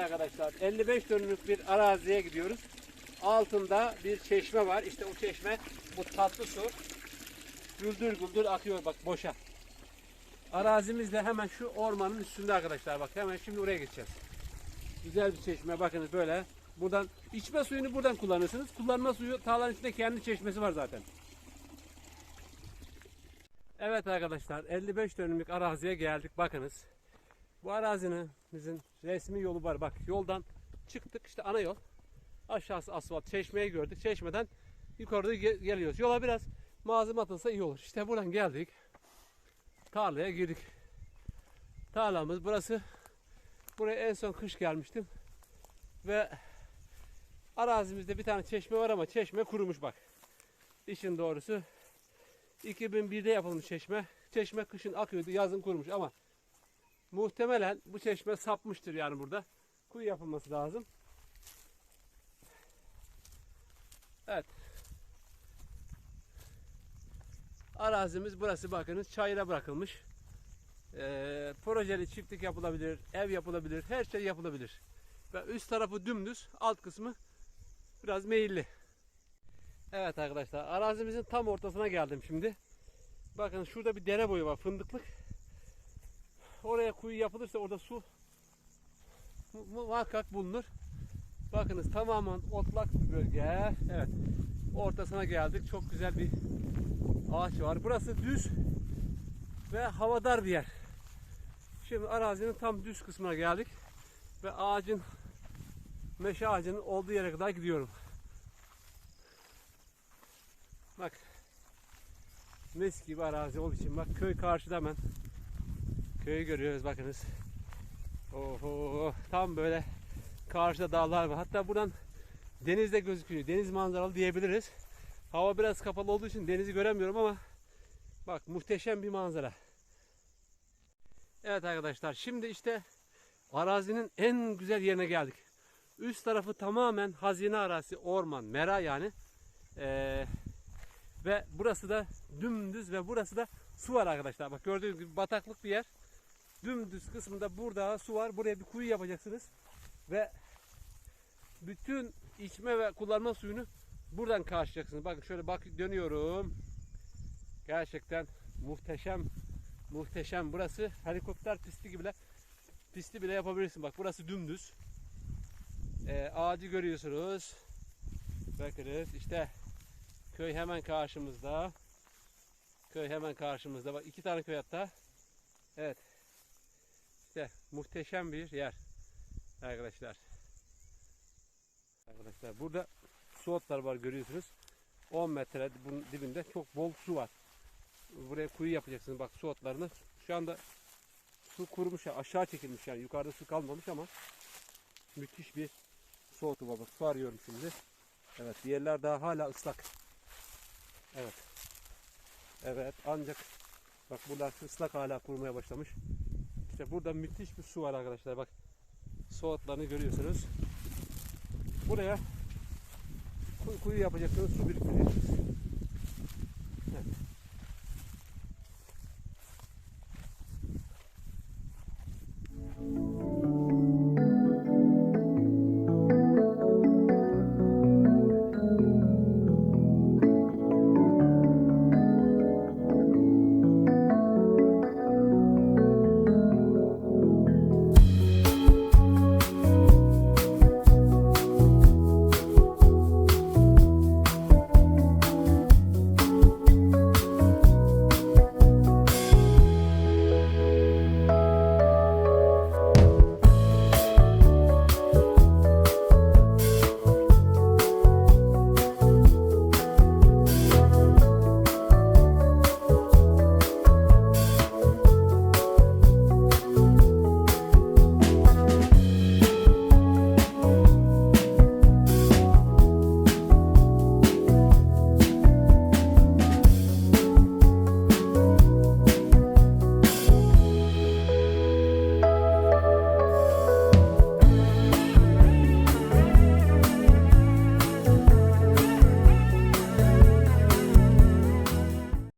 arkadaşlar 55 dönümlük bir araziye gidiyoruz. Altında bir çeşme var. İşte o çeşme bu tatlı su. Güldür güldür akıyor bak boşa. Arazimiz de hemen şu ormanın üstünde arkadaşlar bak hemen şimdi oraya geçeceğiz. Güzel bir çeşme bakınız böyle. Buradan içme suyunu buradan kullanırsınız. Kullanma suyu tarlanın içinde kendi çeşmesi var zaten. Evet arkadaşlar 55 dönümlük araziye geldik bakınız. Bu arazinin bizim resmi yolu var. Bak yoldan çıktık işte ana yol. Aşağısı asfalt. Çeşmeyi gördük. Çeşmeden yukarıda ge- geliyoruz. Yola biraz malzeme atılsa iyi olur. İşte buradan geldik. Tarlaya girdik. Tarlamız burası. Buraya en son kış gelmiştim. Ve arazimizde bir tane çeşme var ama çeşme kurumuş bak. İşin doğrusu 2001'de yapılmış çeşme. Çeşme kışın akıyordu, yazın kurumuş ama muhtemelen bu çeşme sapmıştır yani burada. Kuyu yapılması lazım. Evet. Arazimiz burası bakınız çayıra bırakılmış. Ee, projeli çiftlik yapılabilir, ev yapılabilir, her şey yapılabilir. Ve üst tarafı dümdüz, alt kısmı biraz meyilli. Evet arkadaşlar arazimizin tam ortasına geldim şimdi. Bakın şurada bir dere boyu var fındıklık. Oraya kuyu yapılırsa orada su mu- muhakkak bulunur. Bakınız tamamen otlak bir bölge. Evet. Ortasına geldik. Çok güzel bir ağaç var. Burası düz ve havadar bir yer. Şimdi arazinin tam düz kısmına geldik. Ve ağacın meşe ağacının olduğu yere kadar gidiyorum. Bak. Mis gibi arazi olduğu için bak köy karşıda hemen. Köyü görüyoruz bakınız. Oho tam böyle karşıda dağlar var. Hatta buradan deniz de gözüküyor. Deniz manzaralı diyebiliriz. Hava biraz kapalı olduğu için denizi göremiyorum ama bak muhteşem bir manzara. Evet arkadaşlar şimdi işte arazinin en güzel yerine geldik. Üst tarafı tamamen hazine arazisi, orman, mera yani. Ee, ve burası da dümdüz ve burası da su var arkadaşlar. Bak gördüğünüz gibi bataklık bir yer. Dümdüz kısmında burada su var. Buraya bir kuyu yapacaksınız. Ve bütün içme ve kullanma suyunu buradan karşılayacaksınız. Bakın şöyle bak dönüyorum. Gerçekten muhteşem muhteşem. Burası helikopter pisti gibi bile pisti bile yapabilirsin. Bak burası dümdüz. Ee, ağacı görüyorsunuz. Bakınız işte köy hemen karşımızda. Köy hemen karşımızda. Bak iki tane köy hatta. Evet. İşte muhteşem bir yer. Arkadaşlar. Arkadaşlar burada su otlar var görüyorsunuz. 10 metre bunun dibinde çok bol su var. Buraya kuyu yapacaksınız. Bak su otlarını. Şu anda su kurumuş aşağı çekilmiş yani. Yukarıda su kalmamış ama müthiş bir su otu var. Su arıyorum şimdi. Evet yerler daha hala ıslak. Evet. Evet ancak bak buralar ıslak hala kurumaya başlamış. İşte burada müthiş bir su var arkadaşlar. Bak su otlarını görüyorsunuz. Buraya kuyu yapacaksınız su biriktireceksiniz. Evet.